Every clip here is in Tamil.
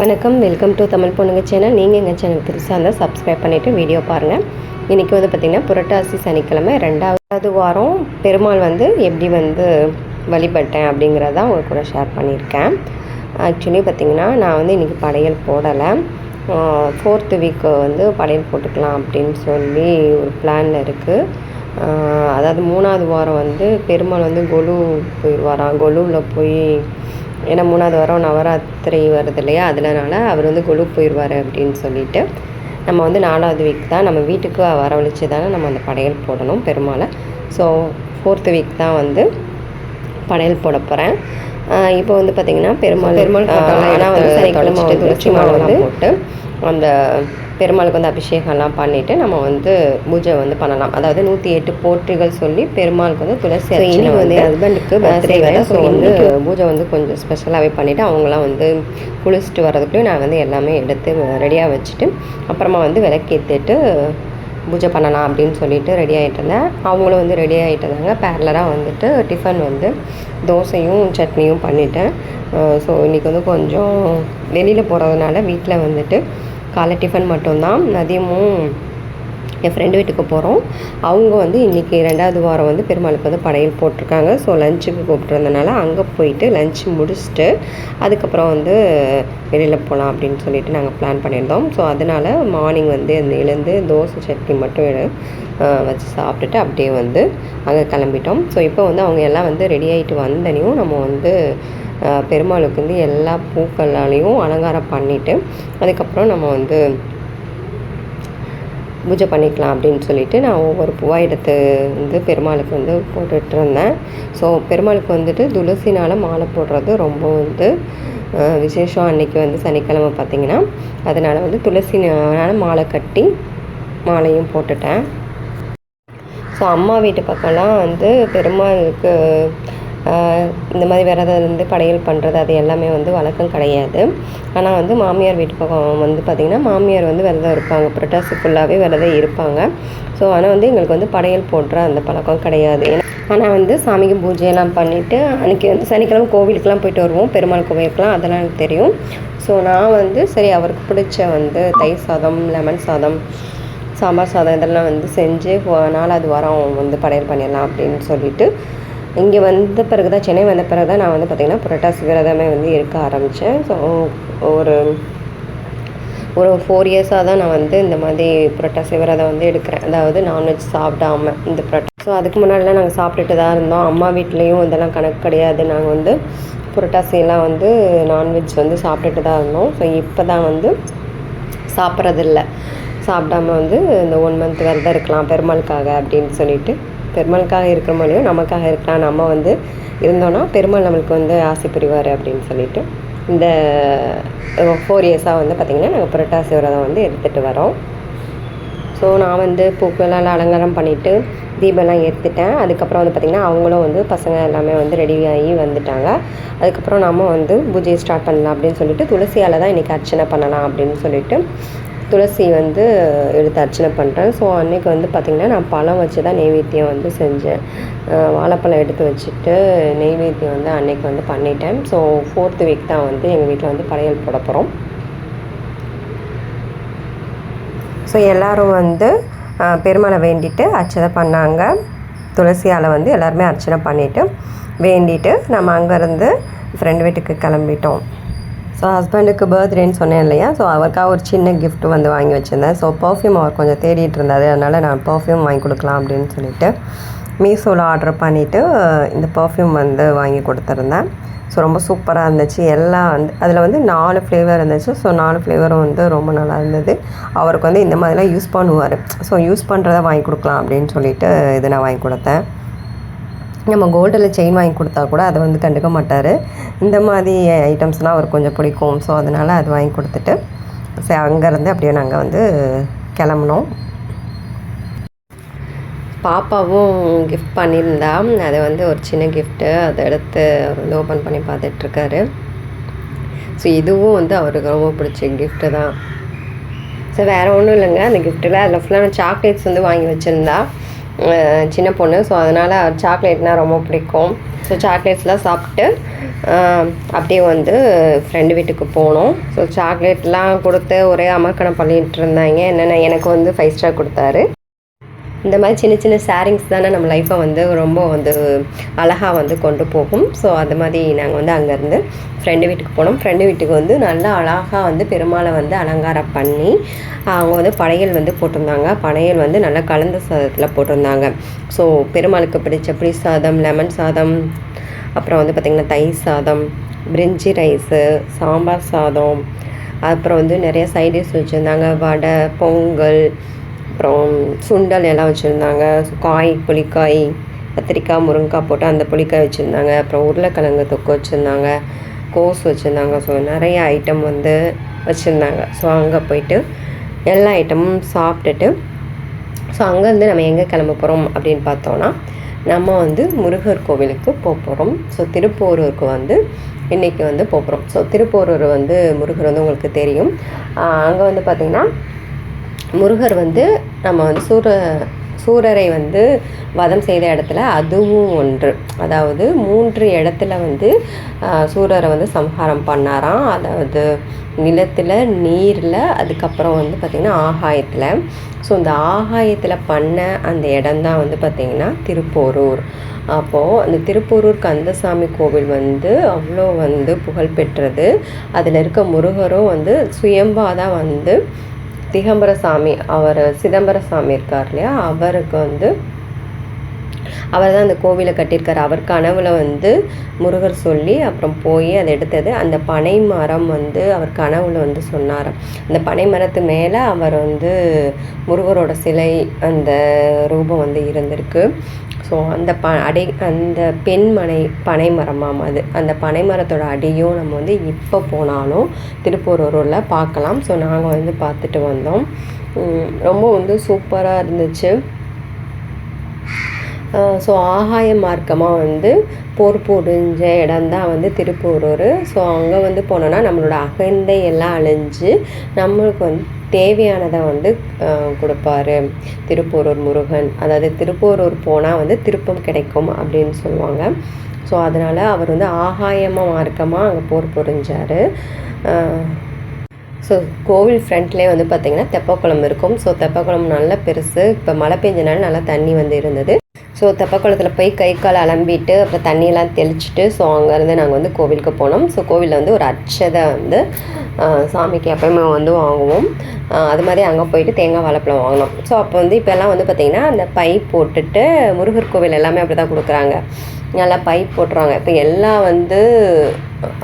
வணக்கம் வெல்கம் டு தமிழ் பொண்ணுங்க சேனல். நீங்கள் எங்கள் சேனல் புதுசாக இருந்தால் சப்ஸ்கிரைப் பண்ணிவிட்டு வீடியோ பாருங்கள் இன்றைக்கி வந்து பார்த்திங்கன்னா புரட்டாசி சனிக்கிழமை ரெண்டாவது வாரம் பெருமாள் வந்து எப்படி வந்து வழிபட்டேன் அப்படிங்கிறத உங்கள் கூட ஷேர் பண்ணியிருக்கேன். ஆக்சுவலி பார்த்திங்கன்னா நான் வந்து இன்றைக்கி படையல் போடலை. ஃபோர்த்து வீக்கு வந்து படையல் போட்டுக்கலாம் அப்படின்னு சொல்லி ஒரு பிளானில் இருக்குது அதாவது மூணாவது வாரம் வந்து பெருமாள் வந்து கொலு போயிடுவாராம் கொலுவில் போய் ஏன்னா மூணாவது வாரம் நவராத்திரி வருது இல்லையா? அதனால அவர் வந்து கொலு போயிடுவார் அப்படின்னு சொல்லிட்டு நம்ம வந்து நாலாவது வீக் தான் நம்ம வீட்டுக்கு வரவழைச்சி தானே நம்ம அந்த படையல் போடணும் பெருமாளை. ஸோ ஃபோர்த்து வீக் தான் வந்து படையல் போட போகிறேன் இப்போ வந்து பார்த்திங்கன்னா பெருமாள் பெருமாள் ஆனால் வந்து சனிக்கிழமை துளசி மாலை வந்து போட்டு அந்த பெருமாளுக்கு வந்து அபிஷேகம்லாம் பண்ணிவிட்டு நம்ம வந்து பூஜை வந்து பண்ணலாம். அதாவது நூற்றி எட்டு போற்றிகள் சொல்லி பெருமாளுக்கு வந்து துளசி அர்ச்சனை வந்து ஹஸ்பண்டுக்கு பர்த்டே வேலை ஸோ வந்து பூஜை வந்து கொஞ்சம் ஸ்பெஷலாகவே பண்ணிவிட்டு அவங்களாம் வந்து குளிச்சுட்டு வர்றதுக்குள்ளேயும் நான் வந்து எல்லாமே எடுத்து ரெடியாக வச்சுட்டு அப்புறமா வந்து விளக்கேற்றிட்டு பூஜை பண்ணலாம் அப்படின்னு சொல்லிட்டு ரெடி ஆகிட்டு இருந்தேன். அவங்களும் வந்து ரெடி ஆகிட்டு இருந்தாங்க. பேரலராக வந்துட்டு டிஃபன் வந்து தோசையும் சட்னியும் பண்ணிட்டேன். ஸோ இன்றைக்கி வந்து கொஞ்சம் வெளியில் போகிறதுனால வீட்டில் வந்துட்டு காலை டிஃபன் மட்டும்தான். மதியமும் என் ஃப்ரெண்டு வீட்டுக்கு போகிறோம் அவங்க வந்து இன்றைக்கி ரெண்டாவது வாரம் வந்து பெருமாளுக்கு வந்து படையல் போட்டிருக்காங்க. ஸோ லஞ்சுக்கு கூப்பிட்ருந்தனால அங்கே போயிட்டு லஞ்ச் முடிச்சுட்டு அதுக்கப்புறம் வந்து வெளியில் போகலாம் அப்படின்னு சொல்லிட்டு நாங்கள் பிளான் பண்ணியிருந்தோம். ஸோ அதனால் மார்னிங் வந்து அந்த எழுந்து தோசை சட்னி மட்டும் வச்சு சாப்பிட்டுட்டு அப்படியே வந்து அங்கே கிளம்பிட்டோம். ஸோ இப்போ வந்து அவங்க எல்லாம் வந்து ரெடி ஆகிட்டு வந்தனையும் நம்ம வந்து பெருமாளுக்கு வந்து எல்லா பூக்களாலையும் அலங்காரம் பண்ணிவிட்டு அதுக்கப்புறம் நம்ம வந்து பூஜை பண்ணிக்கலாம் அப்படின்னு சொல்லிட்டு நான் ஒவ்வொரு பூவாக எடுத்து வந்து பெருமாளுக்கு வந்து போட்டுட்ருந்தேன். ஸோ பெருமாளுக்கு வந்துட்டு துளசினால் மாலை போடுறது ரொம்ப வந்து விசேஷம் அன்னைக்கு வந்து சனிக்கிழமை பார்த்திங்கன்னா. அதனால் வந்து துளசினால் மாலை கட்டி மாலையும் போட்டுட்டேன். ஸோ அம்மா வீட்டு பக்கம்லாம் வந்து பெருமாளுக்கு இந்த மாதிரி விரதம் இருந்து படையல் பண்ணுறது அது எல்லாமே வந்து வழக்கம் கிடையாது. ஆனால் வந்து மாமியார் வீட்டு பக்கம் வந்து பார்த்திங்கன்னா மாமியார் வந்து விரதம் இருப்பாங்க. புரட்டாசி ஃபுல்லாகவே விரதம் இருப்பாங்க. ஸோ ஆனால் வந்து எங்களுக்கு வந்து படையல் போடுற அந்த பழக்கம் கிடையாது. ஏன்னா ஆனால் வந்து சாமிக்கு பூஜையெல்லாம் பண்ணிவிட்டு அன்றைக்கி வந்து சனிக்கிழமை கோவிலுக்கெலாம் போயிட்டு வருவோம். பெருமாள் கோவிலுக்கெலாம் அதெல்லாம் எனக்கு தெரியும். ஸோ நான் வந்து சரி அவருக்கு பிடிச்ச வந்து தயிர் சாதம் லெமன் சாதம் சாம்பார் சாதம் இதெல்லாம் வந்து செஞ்சு நாலாவது வாரம் வந்து படையல் பண்ணிடலாம் அப்படின்னு சொல்லிட்டு இங்கே வந்த பிறகு தான் சென்னை வந்த பிறகு தான் நான் வந்து பார்த்திங்கன்னா புரட்டாசி விரதமே வந்து இருக்க ஆரம்பித்தேன் ஸோ ஒரு ஒரு ஃபோர் இயர்ஸாக தான் நான் வந்து இந்த மாதிரி புரட்டாசி விரதம் வந்து எடுக்கிறேன். அதாவது நான்வெஜ் சாப்பிடாம இந்த புரட்டா ஸோ அதுக்கு முன்னாடிலாம் நாங்கள் சாப்பிட்டுட்டு தான் இருந்தோம். அம்மா வீட்லேயும் இதெல்லாம் கணக்கு கிடையாது. நாங்கள் வந்து புரட்டாசியெல்லாம் வந்து நான்வெஜ் வந்து சாப்பிட்டுட்டு தான் இருந்தோம். ஸோ இப்போ தான் வந்து சாப்பிட்றதில்ல. சாப்பிடாம வந்து இந்த ஒன் மந்த் விரதம் இருக்கலாம் பெருமாளுக்காக அப்படின்னு சொல்லிட்டு. பெருமாளுக்காக இருக்கிற மாதிரியும் நமக்காக இருக்கலாம் நம்ம வந்து இருந்தோன்னா பெருமாள் நம்மளுக்கு வந்து ஆசை புரிவார் அப்படின்னு சொல்லிட்டு இந்த ஃபோர் இயர்ஸாக வந்து பார்த்திங்கன்னா நாங்கள் புரட்டாசி விரதம் வந்து எடுத்துகிட்டு வரோம். ஸோ நான் வந்து பூக்கெல்லாம் அலங்காரம் பண்ணிவிட்டு தீபம்லாம் ஏற்றுட்டேன் அதுக்கப்புறம் வந்து பார்த்திங்கன்னா அவங்களும் வந்து பசங்க எல்லாமே வந்து ரெடியாகி வந்துட்டாங்க. அதுக்கப்புறம் நாம் வந்து பூஜையை ஸ்டார்ட் பண்ணலாம் அப்படின்னு சொல்லிட்டு துளசியால் தான் இன்றைக்கி அர்ச்சனை பண்ணலாம் அப்படின்னு சொல்லிட்டு துளசி வந்து எடுத்து அர்ச்சனை பண்ணுறேன் ஸோ அன்றைக்கி வந்து பார்த்திங்கன்னா நான் பழம் வச்சு தான் நெய்வேத்தியம் வந்து செஞ்சேன். வாழைப்பழம் எடுத்து வச்சுட்டு நெய்வேத்தியம் வந்து அன்றைக்கி வந்து பண்ணிட்டேன். ஸோ ஃபோர்த்து வீக் தான் வந்து எங்கள் வீட்டில் வந்து படையல் போட போகிறோம் ஸோ எல்லோரும் வந்து பெருமாளை வேண்டிட்டு அர்ச்சனை பண்ணாங்க. துளசியால் வந்து எல்லாருமே அர்ச்சனை பண்ணிவிட்டு வேண்டிட்டு நம்ம அங்கேருந்து ஃப்ரெண்டு வீட்டுக்கு கிளம்பிட்டோம். ஸோ ஹஸ்பண்டுக்கு பர்த்டேன்னு சொன்னேன் இல்லையா? ஸோ அவருக்காக ஒரு சின்ன கிஃப்ட் வந்து வாங்கி வச்சுருந்தேன். ஸோ பர்ஃப்யூம் அவர் கொஞ்சம் தேடிட்டு இருந்தார். அதனால் நான் பர்ஃப்யூம் வாங்கி கொடுக்கலாம் அப்படின்னு சொல்லிட்டு மீஷோவில் ஆர்டர் பண்ணிவிட்டு இந்த பர்ஃப்யூம் வந்து வாங்கி கொடுத்துருந்தேன். ஸோ ரொம்ப சூப்பராக இருந்துச்சு. எல்லாம் வந்து அதில் வந்து நாலு ஃப்ளேவர் இருந்துச்சு. ஸோ நாலு ஃப்ளேவரும் வந்து ரொம்ப நல்லா இருந்தது. அவருக்கு வந்து இந்த மாதிரிலாம் யூஸ் பண்ணுவார். ஸோ யூஸ் பண்ணுறத வாங்கி கொடுக்கலாம் அப்படின்னு சொல்லிட்டு இது நான் வாங்கி கொடுத்தேன். நம்ம கோல்டில் செயின் வாங்கி கொடுத்தா கூட அதை வந்து கண்டுக்க மாட்டார். இந்த மாதிரி ஐட்டம்ஸ்லாம் அவர் கொஞ்சம் பிடிக்கும். ஸோ அதனால் அது வாங்கி கொடுத்துட்டு சரி அங்கேருந்து அப்படியே நாங்கள் வந்து கிளம்புனோம். பாப்பாவும் கிஃப்ட் பண்ணியிருந்தா. அதை வந்து ஒரு சின்ன கிஃப்ட்டு அதை எடுத்து அவர் வந்து ஓப்பன் பண்ணி பார்த்துட்ருக்காரு. ஸோ இதுவும் வந்து அவருக்கு ரொம்ப பிடிச்ச கிஃப்ட்டு தான். ஸோ வேறு ஒன்றும் இல்லைங்க. அந்த கிஃப்ட்டில் அதில் ஃபுல்லாக சாக்லேட்ஸ் வந்து வாங்கி வச்சுருந்தா. சின்ன பொண்ணு. ஸோ அதனால் சாக்லேட்னால் ரொம்ப பிடிக்கும். ஸோ சாக்லேட்ஸ்லாம் சாப்பிட்டு அப்படியே வந்து ஃப்ரெண்டு வீட்டுக்கு போனோம். ஸோ சாக்லேட்லாம் கொடுத்து ஒரே அமர்க்கணம் பண்ணிகிட்டு இருந்தாங்க. என்னென்ன எனக்கு வந்து ஃபைவ் ஸ்டார் கொடுத்தாரு. இந்த மாதிரி சின்ன சின்ன சேரிங்ஸ் தானே நம்ம லைஃப்பை வந்து ரொம்ப வந்து அழகாக வந்து கொண்டு போகும். ஸோ அது மாதிரி நாங்கள் வந்து அங்கேருந்து ஃப்ரெண்டு வீட்டுக்கு போனோம். ஃப்ரெண்டு வீட்டுக்கு வந்து நல்லா அழகாக வந்து பெருமாளை வந்து அலங்காரம் பண்ணி அவங்க வந்து படையல் வந்து போட்டிருந்தாங்க. படையல் வந்து நல்லா கலந்த சாதத்தில் போட்டிருந்தாங்க. ஸோ பெருமாளுக்கு பிடிச்ச புளி சாதம் லெமன் சாதம் அப்புறம் வந்து பார்த்திங்கன்னா தயிர் சாதம் பிரிஞ்சி ரைஸு சாம்பார் சாதம் அப்புறம் வந்து நிறைய சைடிஷ் வச்சுருந்தாங்க. வடை பொங்கல் அப்புறம் சுண்டல் எல்லாம் வச்சுருந்தாங்க. காய் புளிக்காய் கத்திரிக்காய் முருங்கைக்காய் போட்டு அந்த புளிக்காய் வச்சுருந்தாங்க. அப்புறம் உருளைக்கிழங்கு தொக்கு வச்சுருந்தாங்க. கோஸ் வச்சுருந்தாங்க. ஸோ நிறைய ஐட்டம் வந்து வச்சுருந்தாங்க. ஸோ அங்கே போயிட்டு எல்லா ஐட்டமும் சாப்பிட்டுட்டு ஸோ அங்கேருந்து நம்ம எங்கே கிளம்ப போகிறோம் அப்படின்னு பார்த்தோன்னா நம்ம வந்து முருகர் கோவிலுக்கு போக போகிறோம் ஸோ திருப்போரூருக்கு வந்து இன்றைக்கி வந்து போக போகிறோம் ஸோ திருப்போரூர் வந்து முருகர் வந்து உங்களுக்கு தெரியும். அங்கே வந்து பார்த்திங்கன்னா முருகர் வந்து நம்ம வந்து சூர சூரரை வந்து வதம் செய்த இடத்துல அதுவும் ஒன்று. அதாவது மூன்று இடத்துல வந்து சூரரை வந்து சம்ஹாரம் பண்ணாராம். அதாவது நிலத்தில் நீரில் அதுக்கப்புறம் வந்து பார்த்திங்கன்னா ஆகாயத்தில். ஸோ இந்த ஆகாயத்தில் பண்ண அந்த இடம்தான் வந்து பார்த்திங்கன்னா திருப்போரூர். அப்போது அந்த திருப்போரூர் கந்தசாமி கோவில் வந்து அவ்வளோ வந்து புகழ் பெற்றது. அதில் இருக்க முருகரும் வந்து சுயம்பாக தான் வந்து திகம்பரசாமி அவர் சிதம்பர சாமி இருக்கார் இல்லையா? அவருக்கு வந்து அவர் தான் அந்த கோவிலை கட்டியிருக்காரு. அவர் கனவுல வந்து முருகர் சொல்லி அப்புறம் போய் அதை எடுத்தது. அந்த பனை மரம் வந்து அவர் கனவுல வந்து சொன்னாராம். அந்த பனை மரத்து மேலே அவர் வந்து முருகரோட சிலை அந்த ரூபம் வந்து இருந்திருக்கு. ஸோ அந்த ப அடை அந்த பெண்மனை பனை மரமாம் அது. அந்த பனை மரத்தோட அடியும் நம்ம வந்து இப்போ போனாலும் திருப்பூரூரில் பார்க்கலாம். ஸோ நாங்கள் வந்து பார்த்துட்டு வந்தோம். ரொம்ப வந்து சூப்பராக இருந்துச்சு. ஸோ ஆகாய மார்க்கமாக வந்து போர் புரிஞ்ச இடம்தான் வந்து திருப்பூரூர். ஸோ அங்கே வந்து போனோன்னா நம்மளோட அகந்தை எல்லாம் அழிஞ்சு நம்மளுக்கு வந்து தேவையானதை வந்து கொடுப்பார். கொடுப்பாரு முருகன். அதாவது திருப்போரூர் போனால் வந்து திருப்பம் கிடைக்கும் அப்படின்னு சொல்லுவாங்க. ஸோ அதனால் அவர் வந்து ஆகாயமாக மார்க்கமாக அங்கே போர் புரிஞ்சார். ஸோ கோவில் ஃப்ரண்ட்லேயே வந்து பார்த்திங்கன்னா தெப்பக்குளம் இருக்கும். ஸோ தெப்பக்குளம் நல்லா பெருசு. இப்போ மழை பெஞ்சனால நல்லா தண்ணி வந்து இருந்தது. ஸோ தெப்பக்குளத்தில் போய் கை கால் அலம்பிட்டு அப்புறம் தண்ணியெல்லாம் தெளிச்சிட்டு ஸோ அங்கேருந்து நாங்கள் வந்து கோவிலுக்கு போனோம். ஸோ கோவிலில் வந்து ஒரு அச்சதை வந்து சாமிக்கு எப்பயுமே வந்து வாங்குவோம். அது மாதிரி அங்கே போயிட்டு தேங்காய் வாழைப்பழம் வாங்கினோம். ஸோ அப்போ வந்து இப்போல்லாம் வந்து பார்த்திங்கன்னா அந்த பை போட்டுட்டு முருகர் கோவில் எல்லாமே அப்படி தான் கொடுக்குறாங்க. நல்லா பைப் போட்டுறாங்க இப்போ எல்லாம் வந்து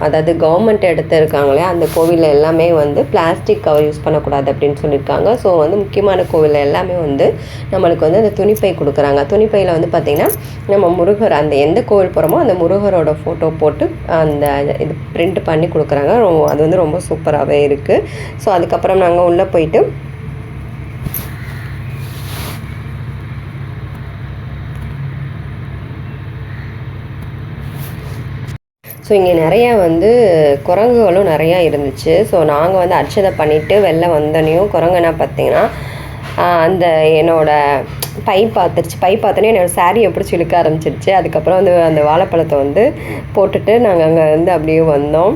அதாவது கவர்மெண்ட் எடுத்திருக்காங்களே அந்த கோவிலில் எல்லாமே வந்து பிளாஸ்டிக் கவர் யூஸ் பண்ணக்கூடாது அப்படின்னு சொல்லியிருக்காங்க. ஸோ வந்து முக்கியமான கோவிலில் எல்லாமே வந்து நம்மளுக்கு வந்து அந்த துணிப்பை கொடுக்குறாங்க. துணிப்பையில் வந்து பார்த்திங்கன்னா நம்ம முருகர் அந்த எந்த கோவில் போகிறோமோ அந்த முருகரோட ஃபோட்டோ போட்டு அந்த இது பிரிண்ட் பண்ணி கொடுக்குறாங்க. ரொம்ப அது வந்து ரொம்ப சூப்பராகவே இருக்குது ஸோ அதுக்கப்புறம் நாங்கள் உள்ளே போயிட்டு ஸோ இங்கே நிறையா வந்து குரங்குகளும் நிறையா இருந்துச்சு. ஸோ நாங்கள் வந்து அர்ச்சதை பண்ணிவிட்டு வெளில வந்தோடனையும் குரங்குனா பார்த்தீங்கன்னா அந்த என்னோடய பை பார்த்துருச்சு பை பார்த்தோன்னே என்னோடய சாரியை பிடிச்சி இழுக்க ஆரம்பிச்சிருச்சு. அதுக்கப்புறம் வந்து அந்த வாழைப்பழத்தை வந்து போட்டுட்டு நாங்கள் அங்கே வந்து அப்படியே வந்தோம்.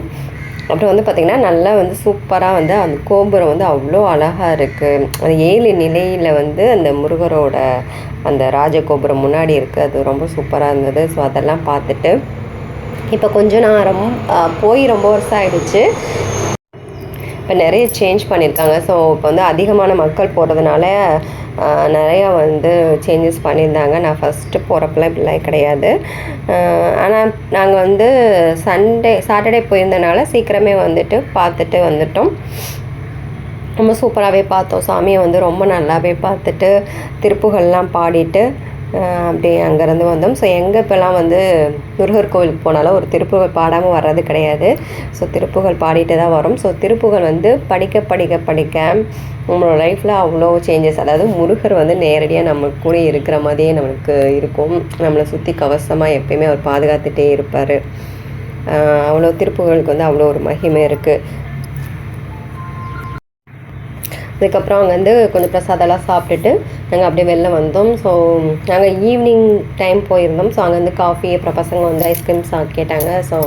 அப்புறம் வந்து பார்த்திங்கன்னா நல்லா வந்து சூப்பராக வந்து அந்த கோபுரம் வந்து அவ்வளோ அழகாக இருக்குது அந்த ஏழு நிலையில் வந்து அந்த முருகரோட அந்த ராஜகோபுரம் முன்னாடி இருக்குது அது ரொம்ப சூப்பராக இருந்தது. ஸோ அதெல்லாம் பார்த்துட்டு இப்போ கொஞ்சம் நான் ரொம்ப போய் ரொம்ப வருஷம் ஆகிடுச்சு இப்போ நிறைய சேஞ்ச் பண்ணியிருக்காங்க. ஸோ இப்போ வந்து அதிகமான மக்கள் போகிறதுனால நிறையா வந்து சேஞ்சஸ் பண்ணியிருந்தாங்க. நான் ஃபஸ்ட்டு போகிறப்பெல்லாம் இப்படிலாம் கிடையாது. ஆனால் நாங்கள் வந்து சண்டே சாட்டர்டே போயிருந்தனால சீக்கிரமே வந்துட்டு பார்த்துட்டு வந்துட்டோம். ரொம்ப சூப்பராகவே பார்த்தோம். சாமியை வந்து ரொம்ப நல்லாவே பார்த்துட்டு திருப்புகள்லாம் பாடிட்டு அப்படி அங்கேருந்து வந்தோம். ஸோ எங்கே இப்போல்லாம் வந்து முருகர் கோவிலுக்கு போனாலும் ஒரு திருப்புகழ் பாடாமல் வர்றது கிடையாது. ஸோ திருப்புகழ் பாடிட்டு தான் வரும். ஸோ திருப்புகழ் வந்து படிக்க படிக்க படிக்க நம்மளோட லைஃப்பில் அவ்வளோ சேஞ்சஸ் அதாவது முருகர் வந்து நேரடியாக நம்ம கூட இருக்கிற மாதிரியே நம்மளுக்கு இருக்கும். நம்மளை சுற்றி கவசமாக எப்பயுமே அவர் பாதுகாத்துட்டே இருப்பார். அவ்வளோ திருப்புகழுக்கு வந்து அவ்வளோ ஒரு மகிமை இருக்குது அதுக்கப்புறம் அங்கே வந்து கொஞ்சம் பிரசாதெல்லாம் சாப்பிட்டுட்டு நாங்கள் அப்படியே வெளில வந்தோம். ஸோ நாங்கள் ஈவினிங் டைம் போயிருந்தோம். ஸோ அங்கே வந்து காஃபி அப்புறம் பசங்க வந்து ஐஸ்கிரீம் சா கேட்டாங்க. ஸோ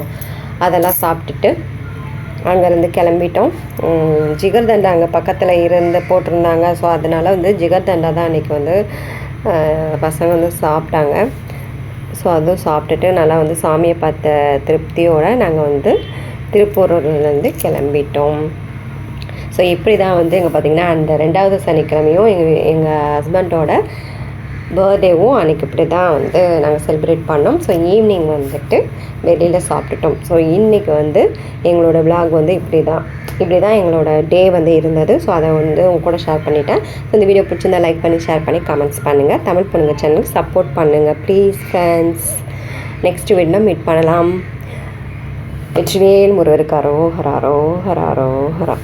அதெல்லாம் சாப்பிட்டுட்டு அங்கேருந்து கிளம்பிட்டோம். ஜிகர் ஜிகர்தண்டா அங்கே பக்கத்தில் இருந்து போட்டிருந்தாங்க. ஸோ அதனால் வந்து ஜிகர்தண்டா தான் அன்றைக்கி வந்து பசங்க வந்து சாப்பிட்டாங்க. ஸோ அதுவும் சாப்பிட்டுட்டு நல்லா வந்து சாமியை பார்த்த திருப்தியோடு நாங்கள் வந்து திருப்பூர்லேருந்து கிளம்பிட்டோம். ஸோ இப்படி தான் வந்து எங்கள் பார்த்திங்கன்னா அந்த ரெண்டாவது சனிக்கிழமையும் எங்கள் எங்கள் ஹஸ்பண்டோட பர்த்டேவும் அன்றைக்கி இப்படி தான் வந்து நாங்கள் செலிப்ரேட் பண்ணோம். ஸோ ஈவினிங் வந்துட்டு வெளியில் சாப்பிட்டுட்டோம். ஸோ இன்றைக்கி வந்து எங்களோட விளாக் வந்து இப்படி தான் இப்படி தான் எங்களோட டே வந்து இருந்தது. ஸோ அதை வந்து உங்க கூட ஷேர் பண்ணிட்டேன். ஸோ இந்த வீடியோ பிடிச்சிருந்தா லைக் பண்ணி ஷேர் பண்ணி கமெண்ட்ஸ் பண்ணுங்கள் தமிழ் பொண்ணுங்க சேனலுக்கு சப்போர்ட் பண்ணுங்கள் please friends next video meet பண்ணலாம். வெற்றிவேல் முருகருக்கு அரோஹராரோ அரோஹரா அரோஹரா.